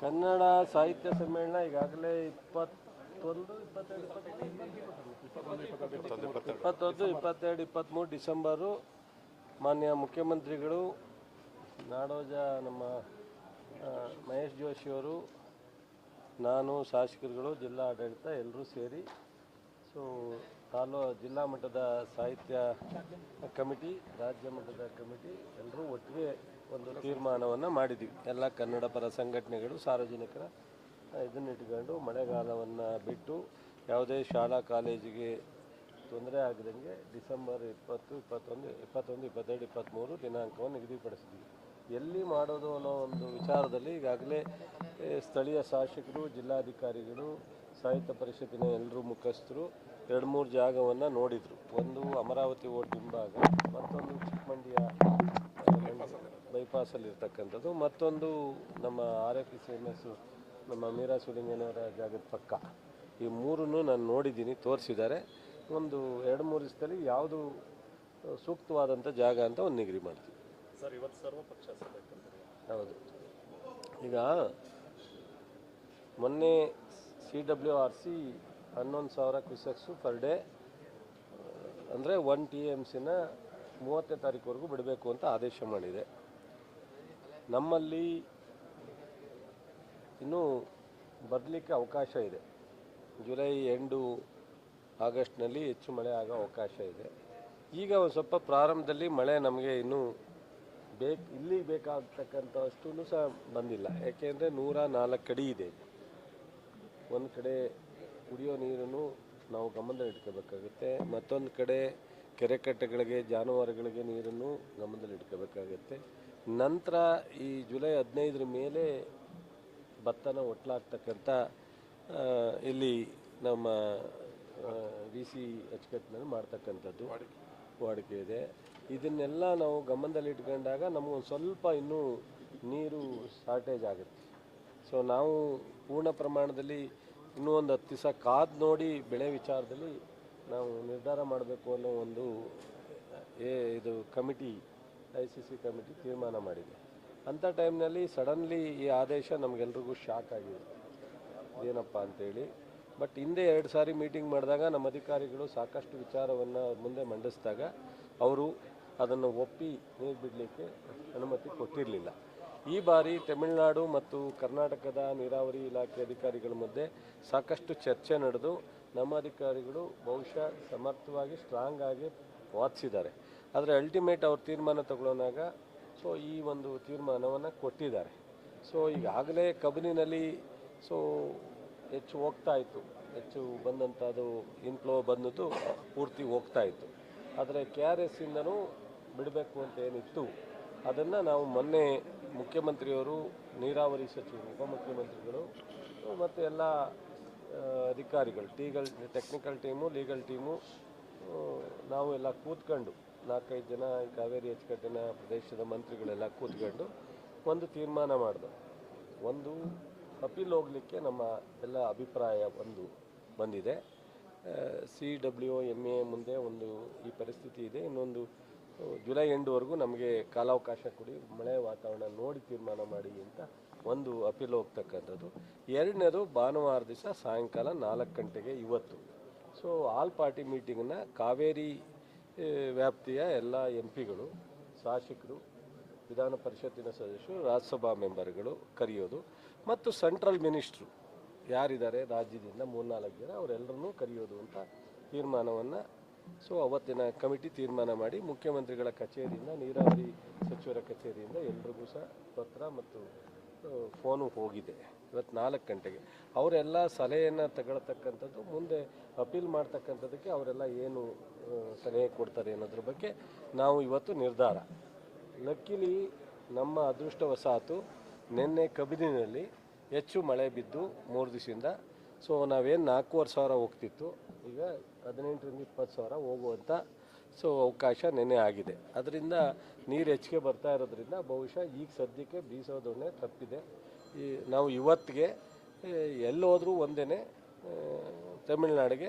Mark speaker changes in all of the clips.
Speaker 1: ಕನ್ನಡ ಸಾಹಿತ್ಯ ಸಮ್ಮೇಳನ ಈಗಾಗಲೇ ಇಪ್ಪತ್ತೊಂದು ಇಪ್ಪತ್ತೊಂದು, ಇಪ್ಪತ್ತೆರಡು, ಇಪ್ಪತ್ತ್ಮೂರು ಡಿಸೆಂಬರು ಮಾನ್ಯ ಮುಖ್ಯಮಂತ್ರಿಗಳು ನಾಡೋಜ ನಮ್ಮ ಮಹೇಶ್ ಜೋಶಿಯವರು ನಾನು, ಶಾಸಕರುಗಳು, ಜಿಲ್ಲಾ ಆಡಳಿತ ಎಲ್ಲರೂ ಸೇರಿ. ಸೊ ತಾಲೂ ಜಿಲ್ಲಾ ಮಟ್ಟದ ಸಾಹಿತ್ಯ ಕಮಿಟಿ, ರಾಜ್ಯ ಮಟ್ಟದ ಕಮಿಟಿ ಎಲ್ಲರೂ ಒಟ್ಟಿಗೆ ಒಂದು ತೀರ್ಮಾನವನ್ನು ಮಾಡಿದ್ದೀವಿ ಎಲ್ಲ ಕನ್ನಡ ಪರ ಸಂಘಟನೆಗಳು, ಸಾರ್ವಜನಿಕರ ಇದನ್ನ ಇಟ್ಕೊಂಡು ಮಳೆಗಾಲವನ್ನು ಬಿಟ್ಟು ಯಾವುದೇ ಶಾಲಾ ಕಾಲೇಜಿಗೆ ತೊಂದರೆ ಆಗದಂಗೆ ಡಿಸೆಂಬರ್ ಇಪ್ಪತ್ತು, ಇಪ್ಪತ್ತೊಂದು ಇಪ್ಪತ್ತೊಂದು, ಇಪ್ಪತ್ತೆರಡು, ಇಪ್ಪತ್ತ್ಮೂರು ದಿನಾಂಕವನ್ನು ನಿಗದಿಪಡಿಸಿದ್ವಿ. ಎಲ್ಲಿ ಮಾಡೋದು ಅನ್ನೋ ಒಂದು ವಿಚಾರದಲ್ಲಿ ಈಗಾಗಲೇ ಸ್ಥಳೀಯ ಶಾಸಕರು, ಜಿಲ್ಲಾಧಿಕಾರಿಗಳು, ಸಾಹಿತ್ಯ ಪರಿಷತ್ತಿನ ಎಲ್ಲರೂ ಮುಖಸ್ಥರು ಎರಡು ಮೂರು ಜಾಗವನ್ನು ನೋಡಿದರು. ಒಂದು ಅಮರಾವತಿ ಓಟ್ ಹಿಂಭಾಗ ಮತ್ತೊಂದು ಚಿಕ್ಕಮಂಡಿಯ ಬೈಪಾಸಲ್ಲಿರ್ತಕ್ಕಂಥದ್ದು ಮತ್ತೊಂದು ನಮ್ಮ R F C M S ನಮ್ಮ ಮೀರಾ ಸುಲಿಂಗನವರ ಜಾಗದ ಪಕ್ಕ. ಈ ಮೂರನ್ನು ನಾನು ನೋಡಿದ್ದೀನಿ ತೋರಿಸಿದ್ದಾರೆ. ಒಂದು ಎರಡು ಮೂರು ದಿವಸದಲ್ಲಿ ಯಾವುದು ಸೂಕ್ತವಾದಂಥ ಜಾಗ ಅಂತ ಒಂದು ನಿಗ್ರಿ ಮಾಡ್ತೀವಿ.
Speaker 2: ಸರ್ ಇವತ್ತು ಸರ್ವಪಕ್ಷ
Speaker 1: ಹೌದು. ಈಗ ಮೊನ್ನೆ ಸಿ ಡಬ್ಲ್ಯೂ ಆರ್ ಸಿ ಹನ್ನೊಂದು ಸಾವಿರ ಕ್ಯೂಸೆಕ್ಸು ಪರ್ ಡೇ ಅಂದರೆ ಒನ್ ಟಿ ಎಂ ಸಿನ ಮೂವತ್ತನೇ ತಾರೀಕುವರೆಗೂ ಬಿಡಬೇಕು ಅಂತ ಆದೇಶ ಮಾಡಿದೆ. ನಮ್ಮಲ್ಲಿ ಇನ್ನೂ ಬರಲಿಕ್ಕೆ ಅವಕಾಶ ಇದೆ. ಜುಲೈ ಎಂಡು ಆಗಸ್ಟ್ನಲ್ಲಿ ಹೆಚ್ಚು ಮಳೆ ಆಗೋ ಅವಕಾಶ ಇದೆ. ಈಗ ಒಂದು ಸ್ವಲ್ಪ ಪ್ರಾರಂಭದಲ್ಲಿ ಮಳೆ ನಮಗೆ ಇನ್ನೂ ಬೇಕು ಇಲ್ಲಿಗೆ ಬೇಕಾಗ್ತಕ್ಕಂಥವಷ್ಟೂ ಸಹ ಬಂದಿಲ್ಲ. ಯಾಕೆಂದರೆ ನೂರ ನಾಲ್ಕು ಅಡಿ ಇದೆ. ಒಂದು ಕಡೆ ಕುಡಿಯೋ ನೀರನ್ನು ನಾವು ಗಮನದಲ್ಲಿ ಇಟ್ಕೋಬೇಕಾಗುತ್ತೆ. ಮತ್ತೊಂದು ಕಡೆ ಕೆರೆ ಕಟ್ಟೆಗಳಿಗೆ, ಜಾನುವಾರುಗಳಿಗೆ ನೀರನ್ನು ಗಮನದಲ್ಲಿ ಇಟ್ಕೋಬೇಕಾಗುತ್ತೆ. ನಂತರ ಈ ಜುಲೈ ಹದಿನೈದರ ಮೇಲೆ ಭತ್ತನ ಒಟ್ಲಾಗ್ತಕ್ಕಂಥ ಇಲ್ಲಿ ನಮ್ಮ ಡಿ ಸಿ ಅಚ್ಚುಕಟ್ಟಿನಲ್ಲಿ ಮಾಡ್ತಕ್ಕಂಥದ್ದು ವಾಡಿಕೆ ಇದೆ. ಇದನ್ನೆಲ್ಲ ನಾವು ಗಮನದಲ್ಲಿ ಇಟ್ಕೊಂಡಾಗ ನಮಗೊಂದು ಸ್ವಲ್ಪ ಇನ್ನೂ ನೀರು ಶಾರ್ಟೇಜ್ ಆಗುತ್ತೆ. ಸೊ ನಾವು ಪೂರ್ಣ ಪ್ರಮಾಣದಲ್ಲಿ ಇನ್ನೂ ಒಂದು ಹತ್ತು ದಿವಸ ಕಾದು ನೋಡಿ ಬೆಳೆ ವಿಚಾರದಲ್ಲಿ ನಾವು ನಿರ್ಧಾರ ಮಾಡಬೇಕು ಅನ್ನೋ ಒಂದು, ಏ, ಇದು committee, I C C committee ತೀರ್ಮಾನ ಮಾಡಿದೆ. ಅಂಥ ಟೈಮ್ನಲ್ಲಿ ಸಡನ್ಲಿ ಈ ಆದೇಶ ನಮಗೆಲ್ರಿಗೂ ಶಾಕ್ ಆಗಿದೆ. ಏನಪ್ಪ ಅಂತೇಳಿ. ಬಟ್ ಹಿಂದೆ ಎರಡು ಸಾರಿ ಮೀಟಿಂಗ್ ಮಾಡಿದಾಗ ನಮ್ಮ ಅಧಿಕಾರಿಗಳು ಸಾಕಷ್ಟು ವಿಚಾರವನ್ನು ಮುಂದೆ ಮಂಡಿಸಿದಾಗ ಅವರು ಅದನ್ನು ಒಪ್ಪಿ ನೀರು ಬಿಡಲಿಕ್ಕೆ ಅನುಮತಿ ಕೊಟ್ಟಿರಲಿಲ್ಲ. ಈ ಬಾರಿ ತಮಿಳುನಾಡು ಮತ್ತು ಕರ್ನಾಟಕದ ನೀರಾವರಿ ಇಲಾಖೆ ಅಧಿಕಾರಿಗಳ ಮಧ್ಯೆ ಸಾಕಷ್ಟು ಚರ್ಚೆ ನಡೆದು ನಮ್ಮ ಅಧಿಕಾರಿಗಳು ಬಹುಶಃ ಸಮರ್ಥವಾಗಿ ಸ್ಟ್ರಾಂಗ್ ಆಗಿ ವಾದಿಸಿದ್ದಾರೆ. ಆದರೆ ಅಲ್ಟಿಮೇಟ್ ಅವ್ರ ತೀರ್ಮಾನ ತಗೊಳ್ಳೋನಾಗ ಸೊ ಈ ಒಂದು ತೀರ್ಮಾನವನ್ನು ಕೊಟ್ಟಿದ್ದಾರೆ. ಸೊ ಈಗಾಗಲೇ ಕಬಿನಿನಲ್ಲಿ ಸೊ ಹೆಚ್ಚು ಹೋಗ್ತಾ ಇತ್ತು. ಹೆಚ್ಚು ಬಂದಂಥದ್ದು ಇನ್ಫ್ಲೋ ಬಂದದ್ದು ಪೂರ್ತಿ ಹೋಗ್ತಾ ಇತ್ತು. ಆದರೆ ಕೆ ಆರ್ ಎಸ್ಸಿಂದನೂ ಬಿಡಬೇಕು ಅಂತ ಏನಿತ್ತು, ಅದನ್ನು ನಾವು ಮೊನ್ನೆ ಮುಖ್ಯಮಂತ್ರಿಯವರು ನೀರಾವರಿ ಸಚಿವರು, ಉಪಮುಖ್ಯಮಂತ್ರಿಗಳು, ಮತ್ತು ಎಲ್ಲ ಅಧಿಕಾರಿಗಳು ಟೀಗಲ್ ಟೆಕ್ನಿಕಲ್ ಟೀಮು ಲೀಗಲ್ ಟೀಮು ನಾವು ಎಲ್ಲ ಕೂತ್ಕೊಂಡು, ನಾಲ್ಕೈದು ಜನ ಈ ಕಾವೇರಿ ಅಚ್ಚುಕಟ್ಟಿನ ಪ್ರದೇಶದ ಮಂತ್ರಿಗಳೆಲ್ಲ ಕೂತ್ಕೊಂಡು ಒಂದು ತೀರ್ಮಾನ ಮಾಡಿದೆ ಒಂದು ಅಪೀಲ್ ಹೋಗಲಿಕ್ಕೆ ನಮ್ಮ ಎಲ್ಲ ಅಭಿಪ್ರಾಯ ಒಂದು ಬಂದಿದೆ. ಸಿ ಡಬ್ಲ್ಯೂ ಎಂ ಎ ಮುಂದೆ ಒಂದು ಈ ಪರಿಸ್ಥಿತಿ ಇದೆ. ಇನ್ನೊಂದು ಜುಲೈ ಎಂಡ್ವರೆಗೂ ನಮಗೆ ಕಾಲಾವಕಾಶ ಕೊಡಿ, ಮಳೆ ವಾತಾವರಣ ನೋಡಿ ತೀರ್ಮಾನ ಮಾಡಿ ಅಂತ ಒಂದು ಅಪೀಲ್ ಹೋಗ್ತಕ್ಕಂಥದ್ದು. ಎರಡನೇದು, ಭಾನುವಾರ ದಿವಸ ಸಾಯಂಕಾಲ ನಾಲ್ಕು ಗಂಟೆಗೆ ಇವತ್ತು. ಸೊ ಆಲ್ ಪಾರ್ಟಿ ಮೀಟಿಂಗ್ನ ಕಾವೇರಿ ವ್ಯಾಪ್ತಿಯ ಎಲ್ಲ ಎಂ ಪಿಗಳು ಶಾಸಕರು, ವಿಧಾನ ಪರಿಷತ್ತಿನ ಸದಸ್ಯರು, ರಾಜ್ಯಸಭಾ ಮೆಂಬರ್ಗಳು ಕರೆಯೋದು. ಮತ್ತು ಸೆಂಟ್ರಲ್ ಮಿನಿಸ್ಟ್ರು ಯಾರಿದ್ದಾರೆ, ರಾಜ್ಯದಿಂದ ಮೂರ್ನಾಲ್ಕು ಜನ, ಅವರೆಲ್ಲರನ್ನೂ ಕರೆಯೋದು ಅಂತ ತೀರ್ಮಾನವನ್ನು ಸೊ ಅವತ್ತಿನ ಕಮಿಟಿ ತೀರ್ಮಾನ ಮಾಡಿ ಮುಖ್ಯಮಂತ್ರಿಗಳ ಕಚೇರಿಯಿಂದ, ನೀರಾವರಿ ಸಚಿವರ ಕಚೇರಿಯಿಂದ ಎಲ್ರಿಗೂ ಸಹ ಪತ್ರ ಮತ್ತು ಫೋನು ಹೋಗಿದೆ ಇವತ್ತು ನಾಲ್ಕು ಗಂಟೆಗೆ. ಅವರೆಲ್ಲ ಸಲಹೆಯನ್ನು ತಗೊಳ್ತಕ್ಕಂಥದ್ದು, ಮುಂದೆ ಅಪೀಲ್ ಮಾಡ್ತಕ್ಕಂಥದ್ದಕ್ಕೆ ಅವರೆಲ್ಲ ಏನು ಸಲಹೆ ಕೊಡ್ತಾರೆ ಅನ್ನೋದ್ರ ಬಗ್ಗೆ ನಾವು ಇವತ್ತು ನಿರ್ಧಾರ. ಲಕ್ಕಿಲಿ ನಮ್ಮ ಅದೃಷ್ಟವಶಾತು ನಿನ್ನೆ ಕಬಿನಿನಲ್ಲಿ ಹೆಚ್ಚು ಮಳೆ ಬಿದ್ದು ಮೂರು ದಿವಸದಿಂದ ಸೊ ನಾವೇನು ನಾಲ್ಕೂವರೆ ಸಾವಿರ ಹೋಗ್ತಿತ್ತು. ಈಗ ಹದಿನೆಂಟರಿಂದ ಇಪ್ಪತ್ತು ಸಾವಿರ ಹೋಗುವಂಥ ಸೊ, ಅವಕಾಶ ನೆನೆ ಆಗಿದೆ. ಅದರಿಂದ ನೀರು ಹೆಚ್ಚಿಗೆ ಬರ್ತಾ ಇರೋದ್ರಿಂದ ಬಹುಶಃ ಈಗ ಸದ್ಯಕ್ಕೆ ಬೀಸೋದನ್ನೇ ತಪ್ಪಿದೆ. ಈ ನಾವು ಇವತ್ತಿಗೆ ಎಲ್ಲೋದ್ರೂ ಒಂದೇ ತಮಿಳ್ನಾಡಿಗೆ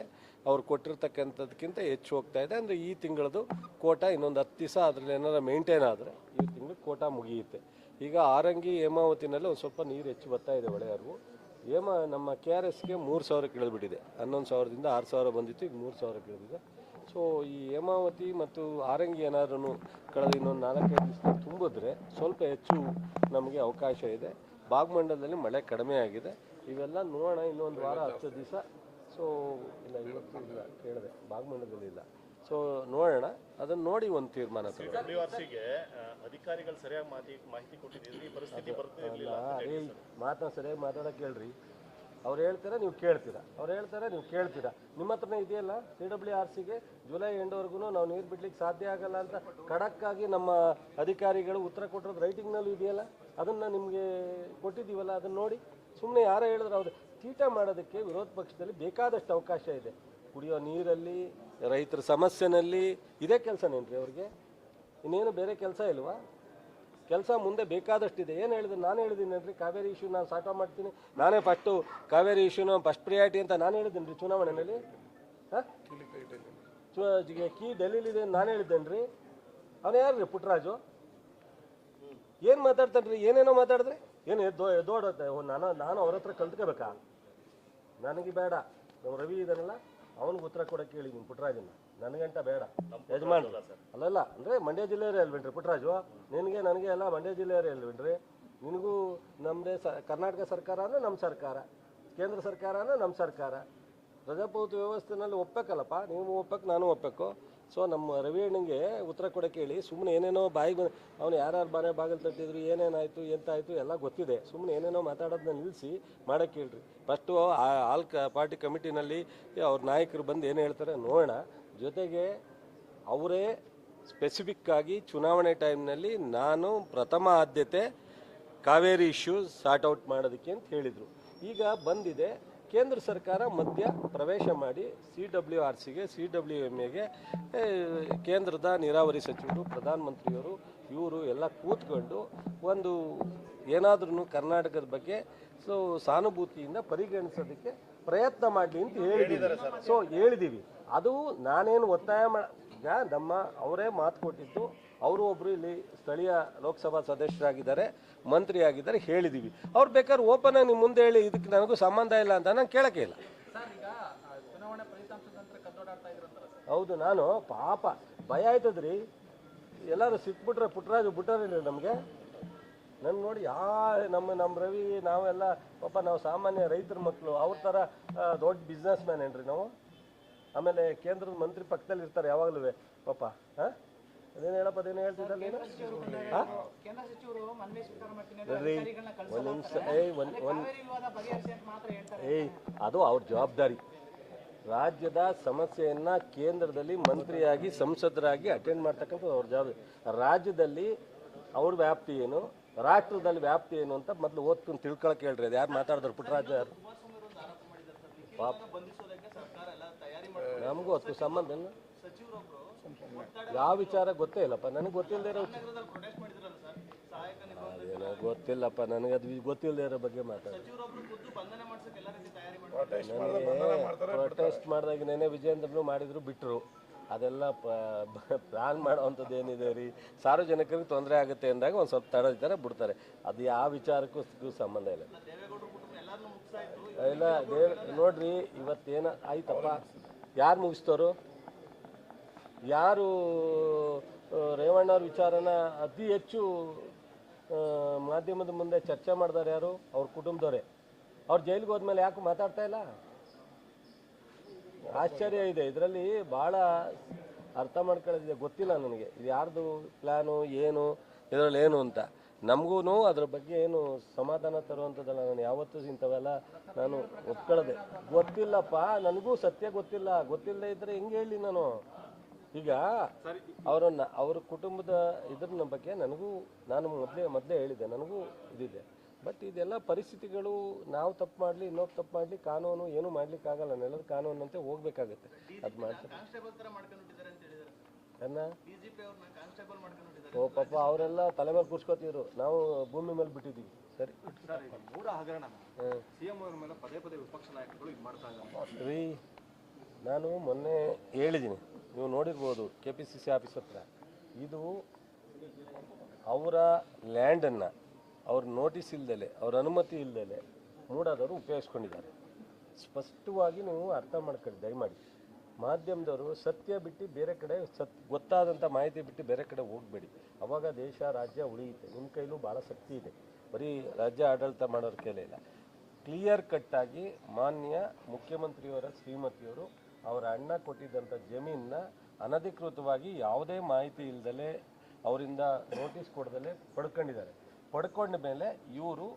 Speaker 1: ಅವ್ರು ಕೊಟ್ಟಿರ್ತಕ್ಕಂಥದ್ಕಿಂತ ಹೆಚ್ಚು ಹೋಗ್ತಾ ಇದೆ. ಅಂದರೆ ಈ ತಿಂಗಳದು ಕೋಟ, ಇನ್ನೊಂದು ಹತ್ತು ದಿವಸ ಅದ್ರಲ್ಲಿ ಏನಾರ ಮೇಂಟೈನ್ ಆದರೆ ಈ ತಿಂಗಳು ಕೋಟ ಮುಗಿಯುತ್ತೆ. ಈಗ ಆರಂಗಿ ಹೇಮಾವತಿನಲ್ಲಿ ಒಂದು ಸ್ವಲ್ಪ ನೀರು ಹೆಚ್ಚು ಬರ್ತಾ ಇದೆ ಹೊಳೆಯರ್ಗು ಏಮ ನಮ್ಮ ಕೆ ಆರ್ ಎಸ್ಗೆ ಮೂರು ಸಾವಿರಕ್ಕೆ ಇಳಿದ್ಬಿಟ್ಟಿದೆ ಹನ್ನೊಂದು ಸಾವಿರದಿಂದ ಆರು ಸಾವಿರ ಬಂದಿತ್ತು, ಈಗ ಮೂರು ಸಾವಿರಕ್ಕೆ ಇಳಿದಿದೆ ಸೊ ಈ ಹೇಮಾವತಿ ಮತ್ತು ಆರಂಗಿ ಏನಾದ್ರೂ ಕಳೆದ ಇನ್ನೊಂದು ನಾಲ್ಕೈದು ದಿವಸ ತುಂಬಿದ್ರೆ ಸ್ವಲ್ಪ ಹೆಚ್ಚು ನಮಗೆ ಅವಕಾಶ ಇದೆ. ಭಾಗಮಂಡಲದಲ್ಲಿ ಮಳೆ ಕಡಿಮೆ ಆಗಿದೆ. ಇವೆಲ್ಲ ನೋಡೋಣ, ಇನ್ನೊಂದು ವಾರ ಹತ್ತು ದಿವಸ. ಸೊ ಇಲ್ಲ, ಇವತ್ತು ಇಲ್ಲ, ಕೇಳಿದೆ. ಭಾಗಮಂಡಲದಲ್ಲಿ ಇಲ್ಲ. ಸೊ ನೋಡೋಣ. ಅದನ್ನು ನೋಡಿ ಒಂದು ತೀರ್ಮಾನ
Speaker 2: ಅಧಿಕಾರಿಗಳು ಸರಿಯಾಗಿ ಮಾಹಿತಿ ಕೊಟ್ಟಿದ್ದೀರಿ.
Speaker 1: ಮಾತನ್ನ ಸರಿಯಾಗಿ ಮಾತಾಡೋಕೆ ಹೇಳ್ರಿ. ಅವ್ರು ಹೇಳ್ತಾರೆ ನೀವು ಕೇಳ್ತೀರಾ. ಅವ್ರು ಹೇಳ್ತಾರೆ ನೀವು ಕೇಳ್ತೀರಾ. ನಿಮ್ಮ ಹತ್ರನೇ ಇದೆಯಲ್ಲ ಸಿ ಡಬ್ಲ್ಯೂ ಆರ್ ಸಿಗೆ? ಜುಲೈ ಎಂಡ್ವರೆಗೂ ನಾವು ನೀರು ಬಿಡ್ಲಿಕ್ಕೆ ಸಾಧ್ಯ ಆಗಲ್ಲ ಅಂತ ಖಡಕ್ಕಾಗಿ ನಮ್ಮ ಅಧಿಕಾರಿಗಳು ಉತ್ತರ ಕೊಟ್ಟಿರೋದು ರೈಟಿಂಗ್ನಲ್ಲೂ ಇದೆಯಲ್ಲ? ಅದನ್ನು ನಿಮಗೆ ಕೊಟ್ಟಿದ್ದೀವಲ್ಲ ಅದನ್ನು ನೋಡಿ. ಸುಮ್ಮನೆ ಯಾರೋ ಹೇಳಿದ್ರೆ ಅವ್ರು ತೀಟ ಮಾಡೋದಕ್ಕೆ ವಿರೋಧ ಪಕ್ಷದಲ್ಲಿ ಬೇಕಾದಷ್ಟು ಅವಕಾಶ ಇದೆ. ಕುಡಿಯೋ ನೀರಲ್ಲಿ, ರೈತರ ಸಮಸ್ಯೆನಲ್ಲಿ ಇದೇ ಕೆಲಸನೇನ್ರಿ ಅವ್ರಿಗೆ. ಇನ್ನೇನು ಬೇರೆ ಕೆಲಸ ಇಲ್ವಾ? ಕೆಲಸ ಮುಂದೆ ಬೇಕಾದಷ್ಟಿದೆ. ಏನು ಹೇಳಿದ್ರು? ನಾನು ಹೇಳಿದ್ದೀನಿ ರೀ ಕಾವೇರಿ ಇಶ್ಯೂ ನಾನು ಸಾಟ ಮಾಡ್ತೀನಿ. ನಾನೇ ಫಸ್ಟು ಕಾವೇರಿ ಇಶ್ಯೂನ ಫಸ್ಟ್ ಪ್ರಿಯಾರಿಟಿ ಅಂತ ನಾನು ಹೇಳಿದ್ದೀನಿ ರೀ ಚುನಾವಣೆಯಲ್ಲಿ ಹಾಂ? ಕೀ ಅಂತ ನಾನು ಹೇಳಿದ್ದೇನೆ ರೀ ಅವನು ಯಾರು ರೀ ಪುಟ್ಟರಾಜು ಏನು ಮಾತಾಡ್ತಾನೆ ರೀ ಏನೇನೋ ಮಾತಾಡಿದ್ರೆ? ಏನು ಎದ್ದೋಡತ್ತೆ ನಾನು ನಾನು ಅವ್ರ ಹತ್ರ ಕಲ್ತ್ಕೋಬೇಕಾ? ನನಗೆ ಬೇಡ. ನಮ್ಮ ರವಿ ಇದಾನಲ್ಲ ಅವನಿಗೆ ಉತ್ತರ ಕೊಡಕ್ಕೆ ಹೇಳಿ ನಿಮ್ಮ ಪುಟ್ಟರಾಜನ ನನಗಂಟ ಬೇಡ ಯಜಮಾನ್ ಅಲ್ಲಲ್ಲ ಅಂದರೆ ಮಂಡ್ಯ ಜಿಲ್ಲೆಯವರೇ ಅಲ್ವೇನ್ರಿ ಪುಟ್ಟರಾಜು ನಿನಗೆ ನನಗೆ ಎಲ್ಲ ಮಂಡ್ಯ ಜಿಲ್ಲೆಯವರೇ ಅಲ್ವೇನ್ರಿ? ನಿನಗೂ ನಮ್ಮದೇ ಸ ಕರ್ನಾಟಕ ಸರ್ಕಾರ ಅಂದರೆ ನಮ್ಮ ಸರ್ಕಾರ. ಕೇಂದ್ರ ಸರ್ಕಾರ ಅಂದರೆ ನಮ್ಮ ಸರ್ಕಾರ. ಪ್ರಜಾಪ್ರಭುತ್ವ ವ್ಯವಸ್ಥೆನಲ್ಲಿ ಒಪ್ಪಬೇಕಲ್ಲಪ್ಪ ನೀವು ಒಪ್ಪಕ್ಕೆ ನಾನು ಒಪ್ಪಬೇಕು ಸೊ ನಮ್ಮ ರವಿ ಅಣ್ಣಂಗೆ ಉತ್ತರ ಕೊಡೋಕೆ ಹೇಳಿ ಸುಮ್ಮನೆ ಏನೇನೋ ಬಾಯಿಗೆ ಅವನು ಯಾರ್ಯಾರು ಬಾರೆ ಬಾಗಿಲು ತಟ್ಟಿದ್ರು, ಏನೇನಾಯಿತು, ಎಂತಾಯಿತು ಎಲ್ಲ ಗೊತ್ತಿದೆ. ಸುಮ್ಮನೆ ಏನೇನೋ ಮಾತಾಡೋದನ್ನ ನಿಲ್ಲಿಸಿ ಮಾಡೋಕ್ಕೆ ಹೇಳ್ರಿ ಫಸ್ಟು ಆಲ್ ಕ ಪಾರ್ಟಿ ಕಮಿಟಿನಲ್ಲಿ ಅವ್ರ ನಾಯಕರು ಬಂದು ಏನು ಹೇಳ್ತಾರೆ, ನೋಡೋಣ. ಜೊತೆಗೆ ಅವರೇ ಸ್ಪೆಸಿಫಿಕ್ ಆಗಿ ಚುನಾವಣೆ ಟೈಮ್ನಲ್ಲಿ ನಾನು ಪ್ರಥಮ ಆದ್ಯತೆ ಕಾವೇರಿ ಇಶ್ಯೂ ಸಾರ್ಟ್ ಔಟ್ ಮಾಡೋದಕ್ಕೆ ಅಂತ ಹೇಳಿದರು. ಈಗ ಬಂದಿದೆ. ಕೇಂದ್ರ ಸರ್ಕಾರ ಮಧ್ಯ ಪ್ರವೇಶ ಮಾಡಿ ಸಿ ಡಬ್ಲ್ಯೂ ಆರ್ ಸಿಗೆ ಸಿ ಡಬ್ಲ್ಯೂ ಎಂ ಎಗೆ ಕೇಂದ್ರದ ನೀರಾವರಿ ಸಚಿವರು ಪ್ರಧಾನಮಂತ್ರಿಯವರು ಇವರು ಎಲ್ಲ ಕೂತ್ಕೊಂಡು ಒಂದು ಏನಾದ್ರೂ ಕರ್ನಾಟಕದ ಬಗ್ಗೆ ಸೊ ಸಾನುಭೂತಿಯಿಂದ ಪರಿಗಣಿಸೋದಕ್ಕೆ ಪ್ರಯತ್ನ ಮಾಡಲಿ ಅಂತ ಹೇಳಿದ್ದೀವಿ ಸೊ ಹೇಳಿದ್ದೀವಿ ಅದು ನಾನೇನು ಒತ್ತಾಯ ಮಾ ಈಗ ನಮ್ಮ ಅವರೇ ಮಾತು ಕೊಟ್ಟಿದ್ದು ಅವರು ಒಬ್ಬರು ಇಲ್ಲಿ ಸ್ಥಳೀಯ ಲೋಕಸಭಾ ಸದಸ್ಯರಾಗಿದ್ದಾರೆ ಮಂತ್ರಿ ಆಗಿದ್ದಾರೆ ಹೇಳಿದ್ದೀವಿ ಅವ್ರು ಬೇಕಾದ್ರೆ ಓಪನ್ ಆಗಿ ನಿಮ್ಮ ಮುಂದೆ ಹೇಳಿ ಇದಕ್ಕೆ ನನಗೂ ಸಂಬಂಧ ಇಲ್ಲ ಅಂತ ನಾನು ಕೇಳಕ್ಕೆ ಇಲ್ಲ. ಹೌದು ನಾನು ಪಾಪ ಭಯ ಆಯ್ತದ್ರಿ. ಎಲ್ಲರೂ ಸಿಕ್ಬಿಟ್ರೆ ಪುಟ್ಟರಾಜು ಬಿಟ್ಟಾರೇನ್ರಿ ನಮಗೆ. ನನ್ನ ನೋಡಿ ಯಾ ನಮ್ಮ ನಮ್ಮ ರವಿ ನಾವೆಲ್ಲ ಪಾಪ ನಾವು ಸಾಮಾನ್ಯ ರೈತರ ಮಕ್ಕಳು ಅವ್ರ ಥರ ದೊಡ್ಡ ಬಿಸ್ನೆಸ್ ಮ್ಯಾನ್ ಏನ್ರಿ ನಾವು? ಆಮೇಲೆ ಕೇಂದ್ರದ ಮಂತ್ರಿ ಪಕ್ಕದಲ್ಲಿ ಇರ್ತಾರೆ ಯಾವಾಗಲೂ ಪಾಪ ಹಾಂ? ಅದೇನು ಹೇಳಪ್ಪ ಅದೇನು ಹೇಳ್ತಿದ್ದಲ್ಲ ನೀನು? ಹಾಂ? ಒಂದ್ ನಿಮಿಷ. ಏಯ್ ಒಂದು
Speaker 3: ಅದೇ
Speaker 1: ಒಂದ್ ಏಯ್ ಅದು ಅವ್ರ ಜವಾಬ್ದಾರಿ. ರಾಜ್ಯದ ಸಮಸ್ಯೆಯನ್ನ ಕೇಂದ್ರದಲ್ಲಿ ಮಂತ್ರಿಯಾಗಿ ಸಂಸದರಾಗಿ ಅಟೆಂಡ್ ಮಾಡ್ತಕ್ಕಂಥದ್ದು ಅವ್ರ ಜವಾಬ್ದಾರಿ. ರಾಜ್ಯದಲ್ಲಿ ಅವ್ರ ವ್ಯಾಪ್ತಿ ಏನು? ರಾಷ್ಟ್ರದಲ್ಲಿ ವ್ಯಾಪ್ತಿ ಏನು ಅಂತ ಮೊದಲು ಓದ್ಕೊಂಡು ತಿಳ್ಕೊಳಕ್ಕೆ ಹೇಳ್ರಿ. ಅದು ಯಾರು ಮಾತಾಡಿದ್ರು ಪುಟ್ಟರಾಜ ಯಾರು? ಪಾಪ. ನಮಗೂ ಅದಕ್ಕೂ ಸಂಬಂಧ ಇಲ್ಲ. ಯಾವ ವಿಚಾರ ಗೊತ್ತೇ ಇಲ್ಲಪ್ಪ, ನನಗೆ ಗೊತ್ತಿಲ್ಲದೆ ಇರೋ ಅದೇನೋ ಗೊತ್ತಿಲ್ಲಪ್ಪ, ನನಗೆ ಅದು ಗೊತ್ತಿಲ್ಲದೆ ಇರೋ ಬಗ್ಗೆ ಮಾತಾಡ. ಪ್ರೊಟೆಸ್ಟ್ ಮಾಡಿದಾಗ ನೆನೆ ವಿಜಯೇಂದ್ರನು ಮಾಡಿದ್ರು ಬಿಟ್ಟರು ಅದೆಲ್ಲ ಪ್ಲಾನ್ ಮಾಡೋವಂಥದ್ದು ಏನಿದೆ ರೀ? ಸಾರ್ವಜನಿಕರಿಗೆ ತೊಂದರೆ ಆಗುತ್ತೆ ಅಂದಾಗ ಒಂದು ಸ್ವಲ್ಪ ತಡೆದಿದ್ದಾರೆ ಬಿಡ್ತಾರೆ. ಅದು ಯಾವ ವಿಚಾರಕ್ಕೂ ಸಂಬಂಧ ಇಲ್ಲ. ಇಲ್ಲ, ದೇವ್, ನೋಡ್ರಿ, ಇವತ್ತೇನ, ಆಯ್ತಪ್ಪ. ಯಾರು ಮುಗಿಸ್ತಾರೋ? ಯಾರು ರೇವಣ್ಣವ್ರ ವಿಚಾರನ ಅತಿ ಹೆಚ್ಚು ಮಾಧ್ಯಮದ ಮುಂದೆ ಚರ್ಚೆ ಮಾಡಿದಾರೆ ಯಾರು? ಅವ್ರ ಕುಟುಂಬದವರೇ. ಅವ್ರು ಜೈಲಿಗೆ ಹೋದ್ಮೇಲೆ ಯಾಕೆ ಮಾತಾಡ್ತಾ ಇಲ್ಲ? ಆಶ್ಚರ್ಯ ಇದೆ. ಇದರಲ್ಲಿ ಭಾಳ ಅರ್ಥ ಮಾಡ್ಕೊಳ್ಳೋದಿದೆ. ಗೊತ್ತಿಲ್ಲ ನನಗೆ. ಇದು ಯಾರ್ದು ಪ್ಲ್ಯಾನು ಏನು ಇದರಲ್ಲಿ ಏನು ಅಂತ. ನಮಗೂ ಅದ್ರ ಬಗ್ಗೆ ಏನು ಸಮಾಧಾನ ತರುವಂಥದ್ದಲ್ಲ ನಾನು ಯಾವತ್ತೂ ಇಂಥವೆಲ್ಲ ನಾನು ಒಪ್ಕೊಳ್ಳದೆ ಗೊತ್ತಿಲ್ಲಪ್ಪ ನನಗೂ ಸತ್ಯ ಗೊತ್ತಿಲ್ಲ. ಗೊತ್ತಿಲ್ಲದೆ ಇದ್ದರೆ ಹೆಂಗೆ ಹೇಳಿ ನಾನು? ಈಗ ಅವರನ್ನು ಅವ್ರ ಕುಟುಂಬದ ಇದ್ರ ಬಗ್ಗೆ ನನಗೂ ನಾನು ಮೊದಲೇ ಮೊದಲೇ ಹೇಳಿದೆ ನನಗೂ ಇದಿದೆ. ಬಟ್ ಇದೆಲ್ಲ ಪರಿಸ್ಥಿತಿಗಳು ನಾವು ತಪ್ಪು ಮಾಡಲಿ ಇನ್ನೊಬ್ಬ ತಪ್ಪು ಮಾಡಲಿ ಕಾನೂನು ಏನು ಮಾಡ್ಲಿಕ್ಕೆ ಆಗಲ್ಲ. ನೆಲದ ಕಾನೂನಂತೆ ಹೋಗ್ಬೇಕಾಗತ್ತೆ. ಅದು ಮಾಡ್ತಾರೆ. ಓ ಪಾಪ ಅವರೆಲ್ಲ ತಲೆ ಮೇಲೆ ಕೂರ್ಸ್ಕೊತಿದ್ರು. ನಾವು ಭೂಮಿ ಮೇಲೆ ಬಿಟ್ಟಿದ್ದೀವಿ. ಸರಿ.
Speaker 4: ಸರಿ
Speaker 1: ರೀ ನಾನು ಮೊನ್ನೆ ಹೇಳಿದ್ದೀನಿ. ನೀವು ನೋಡಿರ್ಬೋದು K P C C office ಹತ್ರ. ಇದು ಅವರ ಲ್ಯಾಂಡನ್ನು ಅವ್ರ ನೋಟಿಸ್ ಇಲ್ದಲೆ ಅವ್ರ ಅನುಮತಿ ಇಲ್ದಲೆ ಮೂಡಾದವರು ಉಪಯೋಗಿಸ್ಕೊಂಡಿದ್ದಾರೆ. ಸ್ಪಷ್ಟವಾಗಿ ನೀವು ಅರ್ಥ ಮಾಡ್ಕೊಳ್ಳಿ ದಯಮಾಡಿ. ಮಾಧ್ಯಮದವರು ಸತ್ಯ ಬಿಟ್ಟು ಬೇರೆ ಕಡೆ ಸತ್ ಗೊತ್ತಾದಂಥ ಮಾಹಿತಿ ಬಿಟ್ಟು ಬೇರೆ ಕಡೆ ಹೋಗಬೇಡಿ. ಅವಾಗ ದೇಶ, ರಾಜ್ಯ ಉಳಿಯುತ್ತೆ. ನಿಮ್ಮ ಕೈಲೂ ಭಾಳ ಶಕ್ತಿ ಇದೆ. ಬರೀ ರಾಜ್ಯ ಆಡಳಿತ ಮಾಡೋರ ಕೈಲೇ ಇಲ್ಲ. ಕ್ಲಿಯರ್ ಕಟ್ಟಾಗಿ ಮಾನ್ಯ ಮುಖ್ಯಮಂತ್ರಿಯವರ, ಶ್ರೀಮತಿಯವರು ಅವರ ಅಣ್ಣ ಕೊಟ್ಟಿದ್ದಂಥ ಜಮೀನನ್ನ ಅನಧಿಕೃತವಾಗಿ ಯಾವುದೇ ಮಾಹಿತಿ ಇಲ್ದಲೆ ಅವರಿಂದ ನೋಟಿಸ್ ಕೊಡದಲ್ಲೇ ಪಡ್ಕೊಂಡಿದ್ದಾರೆ. ಪಡ್ಕೊಂಡ ಮೇಲೆ ಇವರು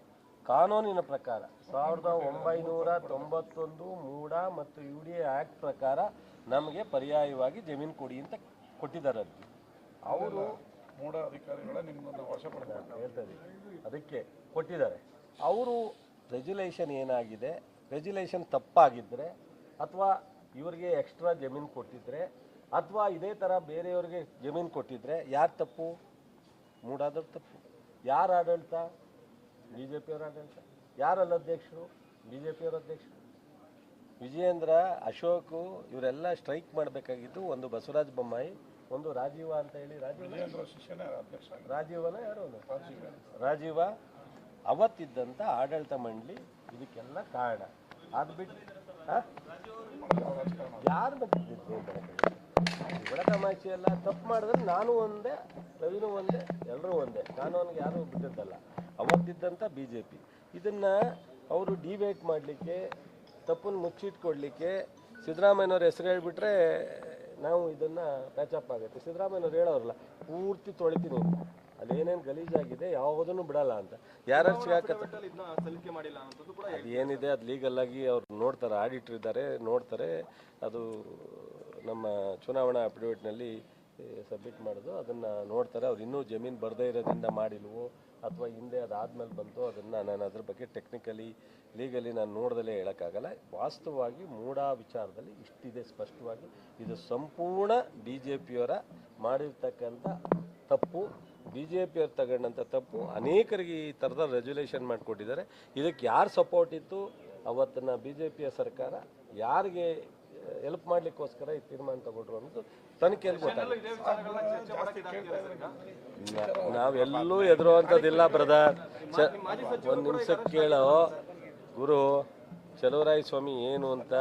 Speaker 1: ಕಾನೂನಿನ ಪ್ರಕಾರ ಸಾವಿರದ ಒಂಬೈನೂರ ತೊಂಬತ್ತೊಂದು ಮೂಡ ಮತ್ತು ಯು ಡಿ ಎ ಆ್ಯಕ್ಟ್ ಪ್ರಕಾರ ನಮಗೆ ಪರ್ಯಾಯವಾಗಿ ಜಮೀನು ಕೊಡಿ ಅಂತ ಕೊಟ್ಟಿದ್ದಾರೆ ಅರ್ಜಿ ಅವರು
Speaker 5: ಮೂಡ ಅಧಿಕಾರಿಗಳ ನಿಮ್ಮನ್ನು ವಶ ಹೇಳ್ತಾರೆ
Speaker 1: ಹೇಳ್ತಾ ಅದಕ್ಕೆ ಕೊಟ್ಟಿದ್ದಾರೆ. ಅವರು ರೆಜುಲೇಷನ್ ಏನಾಗಿದೆ? ರೆಜುಲೇಷನ್ ತಪ್ಪಾಗಿದ್ದರೆ ಅಥವಾ ಇವರಿಗೆ ಎಕ್ಸ್ಟ್ರಾ ಜಮೀನು ಕೊಟ್ಟಿದ್ರೆ ಅಥವಾ ಇದೇ ಥರ ಬೇರೆಯವ್ರಿಗೆ ಜಮೀನು ಕೊಟ್ಟಿದ್ರೆ ಯಾರು ತಪ್ಪು? ಮೂಡಾದವ್ರ ತಪ್ಪು. ಯಾರು ಆಡಳಿತ? ಬಿ ಜೆ ಪಿಯವ್ರ ಆಡಳಿತ ಯಾರಲ್ಲ ಅಧ್ಯಕ್ಷರು? ಬಿ ಜೆ ಪಿಯವ್ರ ಅಧ್ಯಕ್ಷರು. ವಿಜಯೇಂದ್ರ ಅಶೋಕ್ ಇವರೆಲ್ಲ ಸ್ಟ್ರೈಕ್ ಮಾಡಬೇಕಾಗಿದ್ದು ಒಂದು ಬಸವರಾಜ ಬೊಮ್ಮಾಯಿ ಒಂದು ರಾಜೀವ ಅಂತ ಹೇಳಿ ರಾಜೀವ ರಾಜೀವನ ಯಾರು
Speaker 5: ರಾಜೀವ.
Speaker 1: ಅವತ್ತಿದ್ದಂಥ ಆಡಳಿತ ಮಂಡಳಿ ಇದಕ್ಕೆಲ್ಲ ಕಾರಣ. ಅದು ಬಿಟ್ಟು ಯಾರು ಬಂದಿದ್ದು ತಮಾಷೆ ಎಲ್ಲ ತಪ್ಪು ಮಾಡಿದ್ರೆ ನಾನು ಒಂದೇ ರವಿನೂ ಒಂದೇ ಎಲ್ಲರೂ ಒಂದೇ. ಕಾನೂನಿಗೆ ಯಾರೂ ಬಿಟ್ಟಿದ್ದಲ್ಲ. ಅವತ್ತಿದ್ದಂಥ ಬಿ ಜೆ ಪಿ ಇದನ್ನು ಅವರು ಡಿಬೇಟ್ ಮಾಡಲಿಕ್ಕೆ ತಪ್ಪನ್ನು ಮುಚ್ಚಿಟ್ಕೊಡ್ಲಿಕ್ಕೆ ಸಿದ್ದರಾಮಯ್ಯನವ್ರ ಹೆಸರು ಹೇಳ್ಬಿಟ್ರೆ ನಾವು ಇದನ್ನು ಪ್ಯಾಚಪ್ ಆಗುತ್ತೆ. ಸಿದ್ದರಾಮಯ್ಯನವ್ರು ಹೇಳೋರಲ್ಲ ಪೂರ್ತಿ ತೊಳಿತೀನಿ ಅಲ್ಲಿ ಏನೇನು ಗಲೀಜಾಗಿದೆ ಯಾವುದನ್ನು ಬಿಡಲ್ಲ ಅಂತ.
Speaker 4: ಯಾರು ಸಲ್ಲಿಕೆ ಮಾಡಿಲ್ಲ
Speaker 1: ಏನಿದೆ ಅದು ಲೀಗಲ್ ಆಗಿ ಅವ್ರು ನೋಡ್ತಾರೆ ಆಡಿಟ್ರ್ ಇದ್ದಾರೆ ನೋಡ್ತಾರೆ. ಅದು ನಮ್ಮ ಚುನಾವಣಾ ಅಫಿಡವಿಟ್ನಲ್ಲಿ ಸಬ್ಮಿಟ್ ಮಾಡೋದು. ಅದನ್ನು ನೋಡ್ತಾರೆ. ಅವ್ರು ಇನ್ನೂ ಜಮೀನು ಬರದೇ ಇರೋದ್ರಿಂದ ಮಾಡಿಲ್ವೋ ಅಥವಾ ಹಿಂದೆ ಅದಾದ್ಮೇಲೆ ಬಂತು ಅದನ್ನು ನಾನು ಅದ್ರ ಬಗ್ಗೆ ಟೆಕ್ನಿಕಲಿ ಲೀಗಲಿ ನಾನು ನೋಡ್ದಲೇ ಹೇಳೋಕ್ಕಾಗಲ್ಲ. ವಾಸ್ತವವಾಗಿ ಮೂಡಾ ವಿಚಾರದಲ್ಲಿ ಇಷ್ಟಿದೆ ಸ್ಪಷ್ಟವಾಗಿ. ಇದು ಸಂಪೂರ್ಣ ಬಿ ಜೆ ಪಿಯವರ ಮಾಡಿರ್ತಕ್ಕಂಥ ತಪ್ಪು. ಬಿ ಜೆ ಪಿಯವ್ರು ತಗೊಂಡಂಥ ತಪ್ಪು. ಅನೇಕರಿಗೆ ಈ ಥರದ ರೆಜ್ಯುಲೇಷನ್ ಮಾಡಿಕೊಟ್ಟಿದ್ದಾರೆ. ಇದಕ್ಕೆ ಯಾರು ಸಪೋರ್ಟ್ ಇತ್ತು? ಅವತ್ತಿನ ಬಿ ಜೆ ಪಿಯ ಸರ್ಕಾರ. ಯಾರಿಗೆ ಹೆಲ್ಪ್ ಮಾಡಲಿಕ್ಕೋಸ್ಕರ ಈ ತೀರ್ಮಾನ ತಗೊಂಡ್ರು ಅನ್ನೋದು ತನಿಖೆಯಲ್ಲಿ ಗೊತ್ತಾಗುತ್ತೆ ನಾ- ನಾವೆಲ್ಲೂ ಎದುರುವಂಥದ್ದಿಲ್ಲ ಬ್ರದರ್. ಚ ಒಂದು ನಿಮಿಷ ಕೇಳೋ. ಗುರು ಚಲುವರಾಯ ಸ್ವಾಮಿ ಏನು ಅಂತ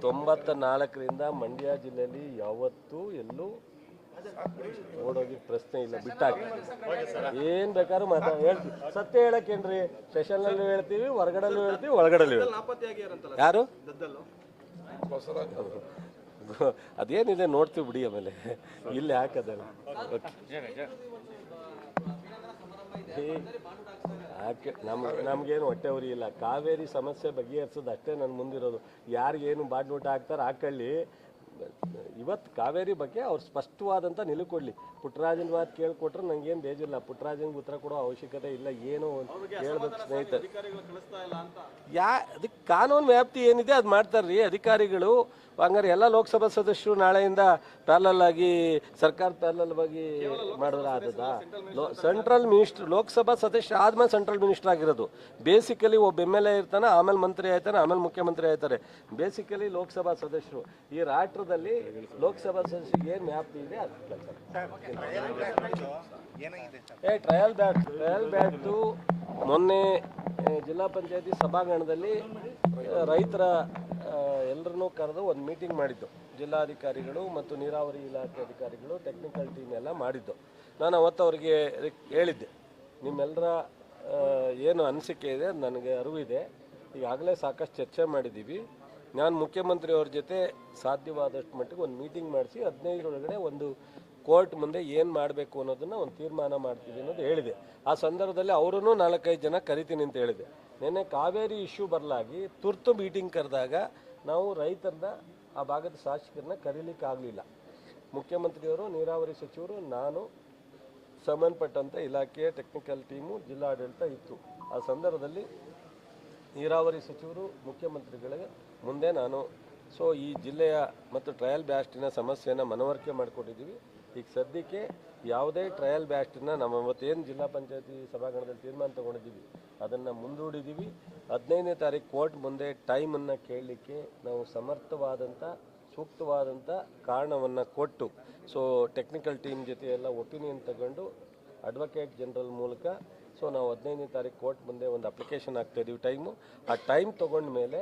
Speaker 1: ತೊಂಬತ್ತ ನಾಲ್ಕರಿಂದ ಮಂಡ್ಯ ಜಿಲ್ಲೆಯಲ್ಲಿ ಯಾವತ್ತೂ ಎಲ್ಲೂ ಓಡೋಗಿ ಪ್ರಶ್ನೆ ಇಲ್ಲ ಬಿಟ್ಟಾಕಿ ಏನ್ ಬೇಕಾದ್ರು ಮಾತಾ ಹೇಳ್ತೀವಿ. ಸತ್ಯ ಹೇಳಕ್ಕೇನ್ರಿ ಸೆಷನ್ನಲ್ಲೂ ಹೇಳ್ತೀವಿ ಹೊರಗಡೆಲ್ಲೂ ಹೇಳ್ತೀವಿ ಒಳಗಡೆಲ್ಲೂ ಹೇಳ್ತೀವಿ.
Speaker 4: ಒಳಗಡೆ
Speaker 1: ಯಾರು? ಅದೇನಿದೆ ನೋಡ್ತೀವಿ ಬಿಡಿ ಆಮೇಲೆ. ಇಲ್ಲಿ ಹಾಕದಲ್ಲ. ಯಾಕೆ ನಮ್ಗೆ ನಮ್ಗೇನು ಹೊಟ್ಟೆ ಉರಿ ಇಲ್ಲ ಕಾವೇರಿ ಸಮಸ್ಯೆ ಬಗೆಹರಿಸೋದು ಅಷ್ಟೇ ನನ್ನ ಮುಂದಿರೋದು. ಯಾರಿಗೇನು ಬಾಡ್ನೋಟ ಹಾಕ್ತಾರೆ ಹಾಕೊಳ್ಳಿ. ಇವತ್ತು ಕಾವೇರಿ ಬಗ್ಗೆ ಅವ್ರು ಸ್ಪಷ್ಟವಾದಂಥ ನಿಲುವು ಕೊಡಲಿ ಪುಟ್ಟರಾಜನ ಮಾತು ಕೇಳ್ಕೊಟ್ರೆ ನಂಗೇನು ಬೇಜಿಲ್ಲ ಪುಟ್ಟರಾಜನ್ಗೆ ಉತ್ತರ ಕೊಡೋ ಅವಶ್ಯಕತೆ ಇಲ್ಲ ಏನೋ ಅಂತ ಹೇಳ್ಬೇಕು ಸ್ನೇಹಿತರು. ಯಾ ಅದಕ್ಕೆ ಕಾನೂನು ವ್ಯಾಪ್ತಿ ಏನಿದೆ ಅದು ಮಾಡ್ತಾರ್ರಿ ಅಧಿಕಾರಿಗಳು. ಹಂಗಾರೆ ಎಲ್ಲ ಲೋಕಸಭಾ ಸದಸ್ಯರು ನಾಳೆಯಿಂದ ಪ್ಯಾರಲಲ್ ಆಗಿ ಸರ್ಕಾರ ಪ್ಯಾರಲಲ್ ಆಗಿ ಮಾಡಿದ್ರೆ ಆದದ ಸೆಂಟ್ರಲ್ ಮಿನಿಸ್ಟರ್ ಲೋಕಸಭಾ ಸದಸ್ಯ ಆದ್ಮೇಲೆ ಸೆಂಟ್ರಲ್ ಮಿನಿಸ್ಟರ್ ಆಗಿರೋದು. ಬೇಸಿಕಲಿ ಒಬ್ಬ ಎಂ ಎಲ್ ಎ ಇರ್ತಾನೆ ಆಮೇಲೆ ಮಂತ್ರಿ ಆಯ್ತಾನೆ ಆಮೇಲೆ ಮುಖ್ಯಮಂತ್ರಿ ಆಯ್ತಾರೆ. ಬೇಸಿಕಲಿ ಲೋಕಸಭಾ ಸದಸ್ಯರು. ಈ ರಾಷ್ಟ್ರದಲ್ಲಿ ಲೋಕಸಭಾ ಸದಸ್ಯರಿಗೆ ಏನು ವ್ಯಾಪ್ತಿ ಇದೆ ಅದು ಕೆಲಸ ಏ ಟ್ರಯಲ್ ಬ್ಯಾಟ್ ಟ್ರಯಲ್ ಬ್ಯಾಟ್ ಮೊನ್ನೆ ಜಿಲ್ಲಾ ಪಂಚಾಯತಿ ಸಭಾಂಗಣದಲ್ಲಿ ರೈತರ ಎಲ್ಲರನ್ನೂ ಕರೆದು ಒಂದು ಮೀಟಿಂಗ್ ಮಾಡಿದ್ದು. ಜಿಲ್ಲಾಧಿಕಾರಿಗಳು ಮತ್ತು ನೀರಾವರಿ ಇಲಾಖೆ ಅಧಿಕಾರಿಗಳು ಟೆಕ್ನಿಕಲ್ ಟೀಮ್ ಎಲ್ಲ ಮಾಡಿದ್ದು. ನಾನು ಅವತ್ತು ಅವರಿಗೆ ಹೇಳಿದ್ದೆ. ನಿಮ್ಮೆಲ್ಲರ ಏನು ಅನಿಸಿಕೆ ಇದೆ ನನಗೆ ಅರಿವಿದೆ. ಈಗಾಗಲೇ ಸಾಕಷ್ಟು ಚರ್ಚೆ ಮಾಡಿದ್ದೀವಿ. ನಾನು ಮುಖ್ಯಮಂತ್ರಿಯವ್ರ ಜೊತೆ ಸಾಧ್ಯವಾದಷ್ಟು ಮಟ್ಟಿಗೆ ಒಂದು ಮೀಟಿಂಗ್ ಮಾಡಿಸಿ ಹದಿನೈದರೊಳಗಡೆ ಒಂದು ಕೋರ್ಟ್ ಮುಂದೆ ಏನು ಮಾಡಬೇಕು ಅನ್ನೋದನ್ನು ಒಂದು ತೀರ್ಮಾನ ಮಾಡ್ತೀವಿ ಅನ್ನೋದು ಹೇಳಿದೆ. ಆ ಸಂದರ್ಭದಲ್ಲಿ ಅವರೂ ನಾಲ್ಕೈದು ಜನ ಕರಿತೀನಿ ಅಂತ ಹೇಳಿದೆ. ನಿನ್ನೆ ಕಾವೇರಿ ಇಶ್ಯೂ ಬರಲಾಗಿ ತುರ್ತು ಮೀಟಿಂಗ್ ಕರೆದಾಗ ನಾವು ರೈತರನ್ನ, ಆ ಭಾಗದ ಶಾಸಕರನ್ನ ಕರೀಲಿಕ್ಕೆ ಆಗಲಿಲ್ಲ. ಮುಖ್ಯಮಂತ್ರಿಯವರು, ನೀರಾವರಿ ಸಚಿವರು, ನಾನು ಸಂಬಂಧಪಟ್ಟಂಥ ಇಲಾಖೆಯ ಟೆಕ್ನಿಕಲ್ ಟೀಮು ಜಿಲ್ಲಾಡಳಿತ ಇತ್ತು. ಆ ಸಂದರ್ಭದಲ್ಲಿ ನೀರಾವರಿ ಸಚಿವರು, ಮುಖ್ಯಮಂತ್ರಿಗಳಿಗೆ ಮುಂದೆ ನಾನು ಸೊ ಈ ಜಿಲ್ಲೆಯ ಮತ್ತು ಟ್ರಯಲ್ ಬ್ಯಾಸ್ಟಿನ ಸಮಸ್ಯೆಯನ್ನು ಮನವರಿಕೆ ಮಾಡಿಕೊಟ್ಟಿದ್ದೀವಿ ಈಗ ಸದ್ಯಕ್ಕೆ ಯಾವುದೇ ಟ್ರಯಲ್ ಬ್ಯಾಸ್ಟನ್ನ ನಮ್ಮ ಮತ್ತೇನು ಜಿಲ್ಲಾ ಪಂಚಾಯತಿ ಸಭಾಂಗಣದಲ್ಲಿ ತೀರ್ಮಾನ ತಗೊಂಡಿದ್ದೀವಿ, ಅದನ್ನು ಮುಂದೂಡಿದ್ದೀವಿ. ಹದಿನೈದನೇ ತಾರೀಕು ಕೋರ್ಟ್ ಮುಂದೆ ಟೈಮನ್ನು ಕೇಳಲಿಕ್ಕೆ ನಾವು ಸಮರ್ಥವಾದಂಥ ಸೂಕ್ತವಾದಂಥ ಕಾರಣವನ್ನು ಕೊಟ್ಟು ಸೊ ಟೆಕ್ನಿಕಲ್ ಟೀಮ್ ಜೊತೆ ಎಲ್ಲ ಒಪಿನಿಯನ್ ತಗೊಂಡು ಅಡ್ವೊಕೇಟ್ ಜನರಲ್ ಮೂಲಕ ಸೊ ನಾವು ಹದಿನೈದನೇ ತಾರೀಕು ಕೋರ್ಟ್ ಮುಂದೆ ಒಂದು ಅಪ್ಲಿಕೇಶನ್ ಹಾಕ್ತಾ ಇದ್ದೀವಿ ಟೈಮು ಆ ಟೈಮ್ ತೊಗೊಂಡ ಮೇಲೆ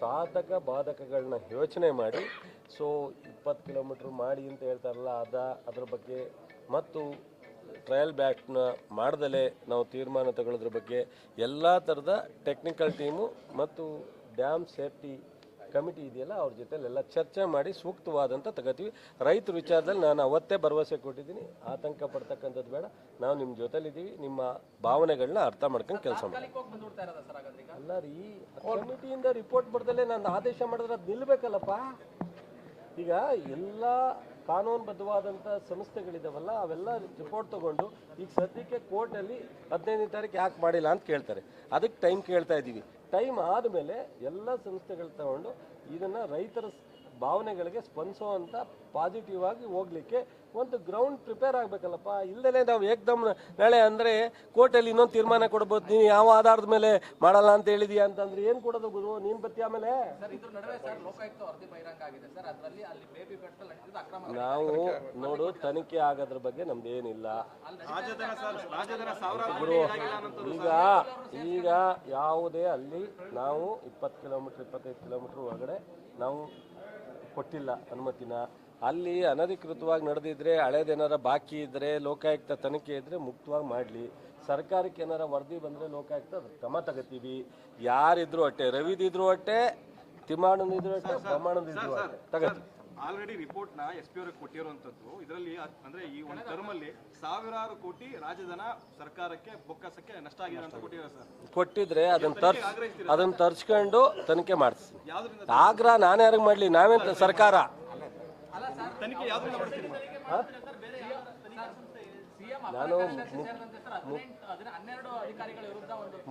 Speaker 1: ಸಾಧಕ ಬಾಧಕಗಳನ್ನ ಯೋಚನೆ ಮಾಡಿ ಸೊ ಇಪ್ಪತ್ತು ಕಿಲೋಮೀಟ್ರ್ ಮಾಡಿ ಅಂತ ಹೇಳ್ತಾರಲ್ಲ, ಅದ, ಅದ್ರ ಬಗ್ಗೆ ಮತ್ತು ಟ್ರಯಲ್ ಬ್ಯಾಟ್ನ ಮಾಡ್ದಲೇ ನಾವು ತೀರ್ಮಾನ ತಗೊಳ್ಳೋದ್ರ ಬಗ್ಗೆ ಎಲ್ಲ ಥರದ ಟೆಕ್ನಿಕಲ್ ಟೀಮು ಮತ್ತು ಡ್ಯಾಮ್ ಸೇಫ್ಟಿ ಕಮಿಟಿ ಇದೆಯಲ್ಲ ಅವ್ರ ಜೊತೆಲೆಲ್ಲ ಚರ್ಚೆ ಮಾಡಿ ಸೂಕ್ತವಾದಂಥ ತಗೋತೀವಿ. ರೈತರ ವಿಚಾರದಲ್ಲಿ ನಾನು ಅವತ್ತೇ ಭರವಸೆ ಕೊಟ್ಟಿದ್ದೀನಿ. ಆತಂಕ ಪಡ್ತಕ್ಕಂಥದ್ದು ಬೇಡ. ನಾವು ನಿಮ್ಮ ಜೊತೆಲಿದ್ದೀವಿ. ನಿಮ್ಮ ಭಾವನೆಗಳನ್ನ ಅರ್ಥ ಮಾಡ್ಕೊಂಡು ಕೆಲಸ ಮಾಡಿ ಅಲ್ಲ ರೀ ಕಮಿಟಿಯಿಂದ ರಿಪೋರ್ಟ್ ಬರ್ದಲ್ಲೇ ನಾನು ಆದೇಶ ಮಾಡಿದ್ರೆ ಅದು ನಿಲ್ಬೇಕಲ್ಲಪ್ಪ. ಈಗ ಎಲ್ಲ ಕಾನೂನುಬದ್ಧವಾದಂಥ ಸಂಸ್ಥೆಗಳಿದಾವಲ್ಲ, ಅವೆಲ್ಲ ರಿಪೋರ್ಟ್ ತಗೊಂಡು ಈಗ ಸದ್ಯಕ್ಕೆ ಕೋರ್ಟಲ್ಲಿ ಹದಿನೈದನೇ ತಾರೀಕು ಯಾಕೆ ಮಾಡಿಲ್ಲ ಅಂತ ಕೇಳ್ತಾರೆ. ಅದಕ್ಕೆ ಟೈಮ್ ಕೇಳ್ತಾ ಇದ್ದೀವಿ ಟೈಮ್ ಆದಮೇಲೆ ಎಲ್ಲ ಸಂಸ್ಥೆಗಳು ತಗೊಂಡು ಇದನ್ನು ರೈತರ ಸ್- ಸ್ಪಂದಿಸೋ ಅಂತ ಪಾಸಿಟಿವ್ ಆಗಿ ಹೋಗ್ಲಿಕ್ಕೆ ಒಂದು ಗ್ರೌಂಡ್ ಪ್ರಿಪೇರ್ ಆಗಬೇಕಲ್ಲಪ್ಪ. ಇಲ್ಲದೇ ನಾವು ಏಕ್ದಮ್ ನಾಳೆ ಅಂದರೆ ಕೋರ್ಟಲ್ಲಿ ಇನ್ನೊಂದು ತೀರ್ಮಾನ ಕೊಡ್ಬೋದು. ನೀನು ಯಾವ ಆಧಾರದ ಮೇಲೆ ಮಾಡಲ್ಲ ಅಂತ ಹೇಳಿದೀಯ ಅಂತಂದ್ರೆ ಏನು ಕೊಡೋದು ಗುರು? ನೀನ್ ಬತ್ತಿ ಆಮೇಲೆ?
Speaker 3: ಸರ್ ಇದ್ರ ನಡುವೆ ಸರ್ ಲೋಕಾಯುಕ್ತ ವರದಿ ಆಗಿದೆ ಸರ್. ಅದರಲ್ಲಿ ಅಲ್ಲಿ ಬೇಬಿ ಬೆಟ್ಟ ನಡೆದಿದ್ದು ಅಕ್ರಮ
Speaker 1: ನಾವು ನೋಡು ತನಿಖೆ ಆಗೋದ್ರ ಬಗ್ಗೆ ನಮ್ದು ಏನಿಲ್ಲ ಗುರು ಈಗ ಈಗ ಯಾವುದೇ ಅಲ್ಲಿ ನಾವು ಇಪ್ಪತ್ತು ಕಿಲೋಮೀಟ್ರ್ ಇಪ್ಪತ್ತೈದು ಕಿಲೋಮೀಟ್ರ್ ಒಳಗಡೆ ನಾವು ಕೊಟ್ಟಿಲ್ಲ ಅನುಮತಿನ. ಅಲ್ಲಿ ಅನಧಿಕೃತವಾಗಿ ನಡೆದಿದ್ರೆ ಹಳೇದೇನಾರ ಬಾಕಿ ಇದ್ದರೆ ಲೋಕಾಯುಕ್ತ ತನಿಖೆ ಇದ್ದರೆ ಮುಕ್ತವಾಗಿ ಮಾಡಲಿ. ಸರ್ಕಾರಕ್ಕೆ ಏನಾರ ವರದಿ ಬಂದರೆ ಲೋಕಾಯುಕ್ತ ಕ್ರಮ ತಗೋತೀವಿ. ಯಾರಿದ್ರು ಅಟ್ಟೆ ರವಿದಿದ್ರು ಅಟ್ಟೆ ತಿಮ್ಮಾಣನಿದ್ರು ಅಟ್ಟೆ ಬ್ರಹ್ಮಾಣನಿದ್ರು ಅಟ್ಟೆ ತಗೋತೀವಿ.
Speaker 4: ಆಲ್ರೆಡಿ ರಿಪೋರ್ಟ್ನ ಎಸ್ ಪಿ ಅವ್ರಿಗೆ ಕೊಟ್ಟಿರುವಂತದ್ದು ಇದರಲ್ಲಿ ಅಂದ್ರೆ ಈ ಒಂದು ಟರ್ಮ್ ಅಲ್ಲಿ ಸಾವಿರಾರು ಕೋಟಿ ರಾಜಧನ ಸರ್ಕಾರಕ್ಕೆ ಬೊಕ್ಕಸಕ್ಕೆ ನಷ್ಟ ಆಗಿದೆ ಅಂತ ಕೊಟ್ಟಿದ್ದಾರೆ ಸರ್.
Speaker 1: ಕೊಟ್ಟಿದ್ರೆ ಅದನ್ನ ತರ್ಸ್ ಅದನ್ನ ತರ್ಸ್ಕೊಂಡು ತನಿಖೆ ಮಾಡಿಸ್ತೀನಿ
Speaker 4: ಯಾವ್ದ್ರಿಂದ
Speaker 1: ಆಗ್ರಹ ನಾನು ಯಾರಿಗೆ ಮಾಡಲಿ? ನಾವೇ ಸರ್ಕಾರ?
Speaker 4: ತನಿಖೆ ಯಾವ್ದ್ರಿಂದ ಮಾಡ್ತೀರಿ?
Speaker 3: ಸಿಎಂ
Speaker 1: ನಾನು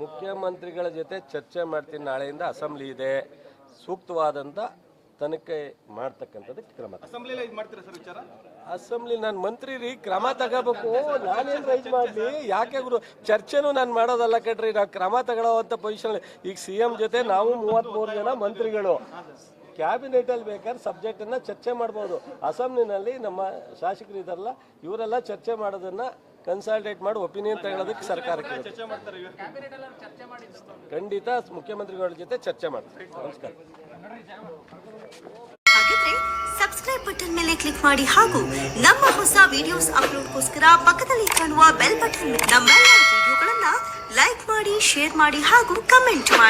Speaker 1: ಮುಖ್ಯಮಂತ್ರಿಗಳ ಜೊತೆ ಚರ್ಚೆ ಮಾಡ್ತೀನಿ ನಾಳೆಯಿಂದ. ಅಸೆಂಬ್ಲಿ ಇದೆ. ಸೂಕ್ತವಾದಂಥ ತನಿಖೆ ಮಾಡ್ತಕ್ಕಂಥದ್ದು ಕ್ರಮ ಅಸೆಂಬ್ಲಿ ನಾನು ಮಂತ್ರಿ ರೀ ಕ್ರಮ ತಗೋಬೇಕು. ನಾನೇನು ರೈಸ್ ಮಾಡಲಿ? ಯಾಕೆ ಗುರು? ಚರ್ಚೆನೂ ನಾನು ಮಾಡೋದಲ್ಲ ಕಣ್ರಿ ನಾವು ಕ್ರಮ ತಗೊಳ್ಳೋವಂಥ ಪೊಸಿಷನ್ ಈಗ ಸಿ ಎಂ ಜೊತೆ ನಾವು ಮೂವತ್ತ್ಮೂರು ಜನ ಮಂತ್ರಿಗಳು. ಕ್ಯಾಬಿನೆಟಲ್ಲಿ ಬೇಕಾದ್ರೆ ಸಬ್ಜೆಕ್ಟನ್ನು ಚರ್ಚೆ ಮಾಡ್ಬೋದು. ಅಸೆಂಬ್ಲಿನಲ್ಲಿ ನಮ್ಮ ಶಾಸಕರು ಇದಾರಲ್ಲ ಇವರೆಲ್ಲ ಚರ್ಚೆ ಮಾಡೋದನ್ನು ಕನ್ಸಲ್ಟೇಟ್ ಮಾಡಿ ಒಪಿನಿಯನ್ ತಗೊಳ್ಳೋದಕ್ಕೆ ಸರ್ಕಾರಕ್ಕೆ
Speaker 4: ಚರ್ಚೆ ಮಾಡ್ತಾರೆ
Speaker 3: ಕ್ಯಾಬಿನೆಟ್ ಎಲ್ಲ ಚರ್ಚೆ ಮಾಡಿದ್ದು
Speaker 1: ಖಂಡಿತ ಮುಖ್ಯಮಂತ್ರಿಗಳ ಜೊತೆ ಚರ್ಚೆ ಮಾಡ್ತಾರೆ. ನಮಸ್ಕಾರ.
Speaker 6: ಹಾಗಿದ್ರೆ ಸಬ್ಸ್ಕ್ರೈಬ್ ಬಟನ್ ಮೇಲೆ ಕ್ಲಿಕ್ ಮಾಡಿ ಹಾಗೂ ನಮ್ಮ ಹೊಸ ವಿಡಿಯೋಸ್ ಅಪ್ಲೋಡ್ಗೋಸ್ಕರ ಪಕ್ಕದಲ್ಲಿ ಕಾಣುವ ಬೆಲ್ ಬಟನ್ ನಮ್ಮ ವಿಡಿಯೋಗಳನ್ನ ಲೈಕ್ ಮಾಡಿ ಶೇರ್ ಮಾಡಿ ಹಾಗೂ ಕಮೆಂಟ್ ಮಾಡಿ.